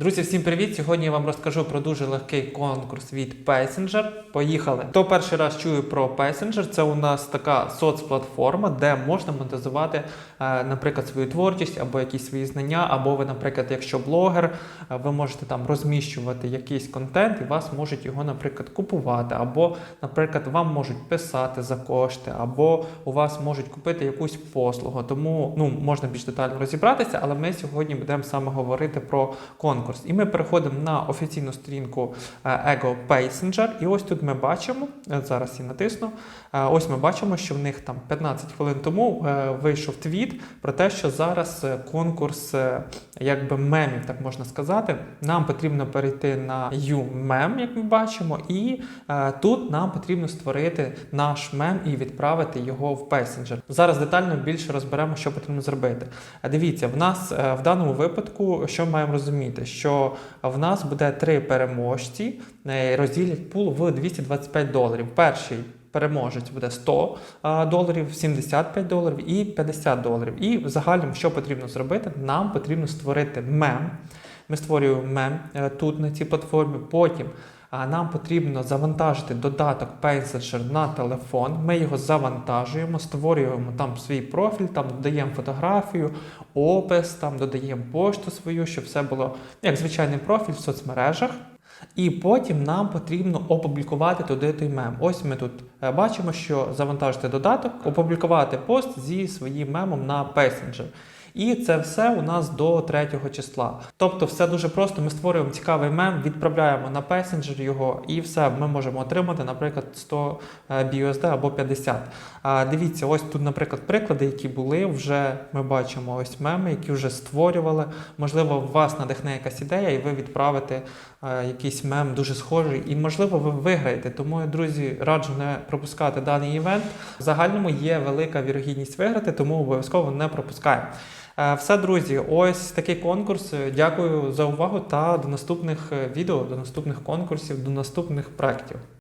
Друзі, всім привіт! Сьогодні я вам розкажу про дуже легкий конкурс від Passenger. Поїхали! Хто перший раз чує про Passenger, це у нас така соцплатформа, де можна монетизувати, е, наприклад, свою творчість або якісь свої знання, або ви, наприклад, якщо блогер, е, ви можете там розміщувати якийсь контент, і вас можуть його, наприклад, купувати, або, наприклад, вам можуть писати за кошти, або у вас можуть купити якусь послугу. Тому ну можна більш детально розібратися, але ми сьогодні будемо саме говорити про конкурс. І ми переходимо на офіційну сторінку е, Ego Passenger. І ось тут ми бачимо, е, зараз я натисну. е, Ось ми бачимо, що в них там 15 хвилин тому вийшов твіт про те, що зараз конкурс якби мемів, так можна сказати. Нам потрібно перейти на UMem, як ми бачимо, і тут нам потрібно створити наш мем і відправити його в Passenger. Зараз детально більше розберемо, що потрібно зробити. Дивіться, в нас в даному випадку, що маємо розуміти, що в нас буде три переможці, е, розділять пул в 225 доларів. Перший переможець буде 100 доларів, 75 доларів і 50 доларів. І взагалі, що потрібно зробити? Нам потрібно створити мем. Ми створюємо мем е, тут на цій платформі. Потім нам потрібно завантажити додаток Passenger на телефон. Ми його завантажуємо, створюємо там свій профіль, там додаємо фотографію, опис, там додаємо пошту свою, щоб все було як звичайний профіль в соцмережах. І потім нам потрібно опублікувати туди той мем. Ось ми тут е, бачимо, що завантажити додаток, опублікувати пост зі своїм мемом на Passenger. І це все у нас до 3 числа. Тобто, все дуже просто. Ми створюємо цікавий мем, відправляємо на Passenger його, і все ми можемо отримати, наприклад, 100 BUSD або 50. А, Дивіться, ось тут, наприклад, приклади, які були. Вже ми бачимо ось меми, які вже створювали. Можливо, вас надихне якась ідея, і ви відправите е, якийсь мем дуже схожий, і можливо ви виграєте. Тому, друзі, раджу не пропускати даний івент. В загальному є велика вірогідність виграти, тому обов'язково не пропускаємо. Е, Все, друзі, ось такий конкурс. Дякую за увагу та до наступних е, відео, до наступних конкурсів, до наступних проєктів.